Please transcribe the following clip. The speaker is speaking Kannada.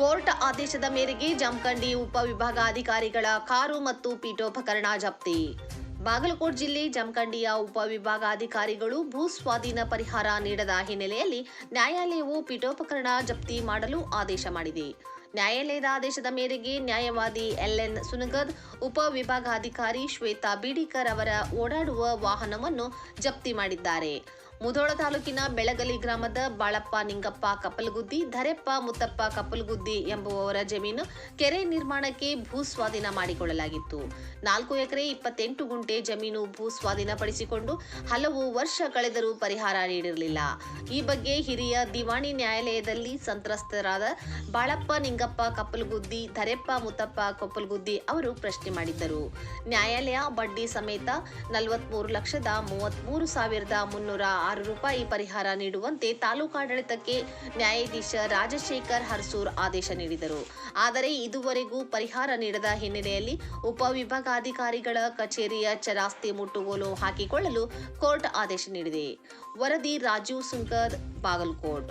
ಕೋರ್ಟ್ ಆದೇಶದ ಮೇರೆಗೆ ಜಮಖಂಡಿ ಉಪವಿಭಾಗಾಧಿಕಾರಿಗಳ ಕಾರು ಮತ್ತು ಪೀಠೋಪಕರಣ ಜಪ್ತಿ. ಬಾಗಲಕೋಟ್ ಜಿಲ್ಲೆ ಜಮಖಂಡಿಯ ಉಪವಿಭಾಗಾಧಿಕಾರಿಗಳು ಭೂ ಸ್ವಾಧೀನ ಪರಿಹಾರ ನೀಡದ ಹಿನ್ನೆಲೆಯಲ್ಲಿ ನ್ಯಾಯಾಲಯವು ಪೀಠೋಪಕರಣ ಜಪ್ತಿ ಮಾಡಲು ಆದೇಶ ಮಾಡಿದೆ. ನ್ಯಾಯಾಲಯದ ಆದೇಶದ ಮೇರೆಗೆ ನ್ಯಾಯವಾದಿ ಎಲ್ಎನ್ ಸುನಗದ್ ಉಪವಿಭಾಗಾಧಿಕಾರಿ ಶ್ವೇತಾ ಬಿಡಿಕರ್ ಅವರ ಓಡಾಡುವ ವಾಹನವನ್ನು ಜಪ್ತಿ ಮಾಡಿದ್ದಾರೆ. ಮುಧೋಳ ತಾಲೂಕಿನ ಬೆಳಗಲಿ ಗ್ರಾಮದ ಬಾಳಪ್ಪ ನಿಂಗಪ್ಪ ಕಪ್ಪಲಗುದ್ದಿ ಧರೆಪ್ಪ ಮುತ್ತಪ್ಪ ಕಪ್ಪಲಗುದ್ದಿ ಎಂಬುವವರ ಜಮೀನು ಕೆರೆ ನಿರ್ಮಾಣಕ್ಕೆ ಭೂ ಸ್ವಾಧೀನ ಮಾಡಿಕೊಳ್ಳಲಾಗಿತ್ತು. ನಾಲ್ಕು ಎಕರೆ ಇಪ್ಪತ್ತೆಂಟು ಗುಂಟೆ ಜಮೀನು ಭೂ ಸ್ವಾಧೀನಪಡಿಸಿಕೊಂಡು ಹಲವು ವರ್ಷ ಕಳೆದರೂ ಪರಿಹಾರ ನೀಡಿರಲಿಲ್ಲ. ಈ ಬಗ್ಗೆ ಹಿರಿಯ ದಿವಾಣಿ ನ್ಯಾಯಾಲಯದಲ್ಲಿ ಸಂತ್ರಸ್ತರಾದ ಬಾಳಪ್ಪ ನಿಂಗಪ್ಪ ಕಪ್ಪಲಗುದ್ದಿ ಧರೆಪ್ಪ ಮುತ್ತಪ್ಪ ಕೊಪ್ಪಲಗುದ್ದಿ ಅವರು ಪ್ರಶ್ನೆ ಮಾಡಿದ್ದರು. ನ್ಯಾಯಾಲಯ ಬಡ್ಡಿ ಸಮೇತ ನಲವತ್ಮೂರು ಲಕ್ಷದ ಮೂವತ್ಮೂರು ಸಾವಿರದ ಮುನ್ನೂರ ಆರು ರೂಪಾಯಿ ಪರಿಹಾರ ನೀಡುವಂತೆ ತಾಲೂಕಾಡಳಿತಕ್ಕೆ ನ್ಯಾಯಾಧೀಶ ರಾಜಶೇಖರ್ ಹರ್ಸೂರ್ ಆದೇಶ ನೀಡಿದರು. ಆದರೆ ಇದುವರೆಗೂ ಪರಿಹಾರ ನೀಡದ ಹಿನ್ನೆಲೆಯಲ್ಲಿ ಉಪವಿಭಾಗಾಧಿಕಾರಿಗಳ ಕಚೇರಿಯ ಚರಾಸ್ತಿ ಮುಟ್ಟುಗೋಲು ಹಾಕಿಕೊಳ್ಳಲು ಕೋರ್ಟ್ ಆದೇಶ ನೀಡಿದೆ. ವರದಿ ರಾಜೀವ್ ಸುಂಕರ್, ಬಾಗಲಕೋಟ್.